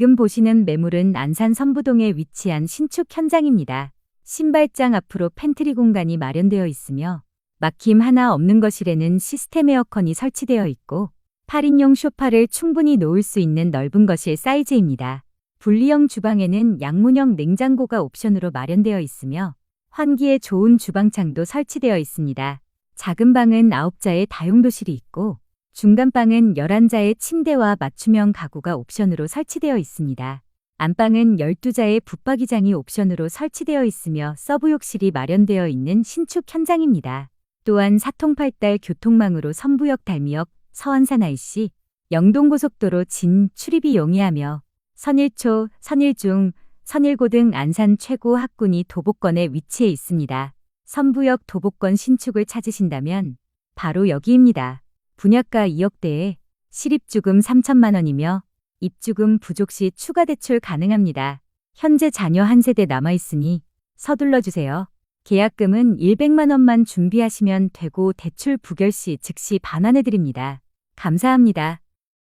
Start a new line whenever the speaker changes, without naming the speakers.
지금 보시는 매물은 안산 선부동에 위치한 신축 현장입니다. 신발장 앞으로 팬트리 공간이 마련되어 있으며 막힘 하나 없는 거실에는 시스템 에어컨이 설치되어 있고 8인용 소파를 충분히 놓을 수 있는 넓은 거실 사이즈입니다. 분리형 주방에는 양문형 냉장고가 옵션으로 마련되어 있으며 환기에 좋은 주방창도 설치되어 있습니다. 작은 방은 9자의 다용도실이 있고 중간 방은 11자의 침대와 맞춤형 가구가 옵션으로 설치되어 있습니다. 안방은 12자의 붙박이장이 옵션으로 설치되어 있으며 서브욕실이 마련되어 있는 신축 현장입니다. 또한 사통팔달 교통망으로 선부역 달미역, 서안산 IC, 영동고속도로 진 출입이 용이하며 선일초, 선일중, 선일고 등 안산 최고 학군이 도보권에 위치해 있습니다. 선부역 도보권 신축을 찾으신다면 바로 여기입니다. 분양가 2억대에 실입주금 3천만 원이며 입주금 부족 시 추가 대출 가능합니다. 현재 자녀 한 세대 남아 있으니 서둘러 주세요. 계약금은 100만 원만 준비하시면 되고 대출 부결 시 즉시 반환해 드립니다. 감사합니다.